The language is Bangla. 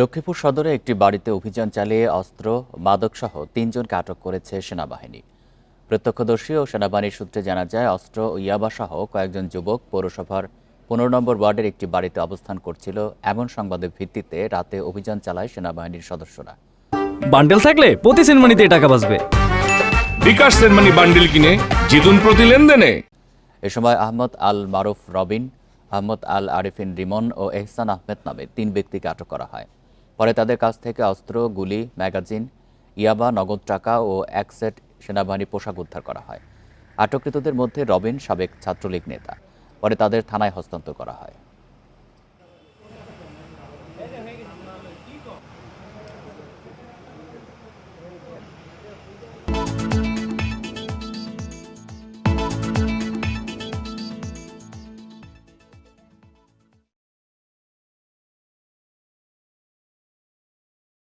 লক্ষ্মীপুর সদরে একটি বাড়িতে অভিযান চালিয়ে অস্ত্র মাদকসহ তিনজনকে আটক করেছে সেনাবাহিনী। প্রত্যক্ষদর্শী ও সেনাবাহিনীর সূত্রে জানা যায় অস্ত্র ও ইয়াবাসহ কয়েকজন যুবক পৌরসভার পনেরো নম্বর ওয়ার্ডের একটি বাড়িতে অবস্থান করছিল। এমন সংবাদের ভিত্তিতে রাতে অভিযান চালায় সেনাবাহিনীর সদস্যরা। বান্ডেল থাকলে প্রতি সেনমানিতে টাকা বাঁচবে। বিকাশ সেনমানি বান্ডিল কিনে জিতুন প্রতি লেনদেনে। এ সময় আহমদ আল মারুফ রবিন আহমদ আল আরিফিন রিমন ও এহসান আহমেদ নামে তিন ব্যক্তিকে আটক করা হয়। পরে তাদের কাছ থেকে অস্ত্র, গুলি, ম্যাগাজিন, ইয়াবা, নগদ টাকা ও এক সেট সেনাবাহিনী পোশাক উদ্ধার করা হয়। আটককৃতদের মধ্যে রবিন সাবেক ছাত্রলীগ নেতা। পরে তাদের থানায় হস্তান্তর করা হয়।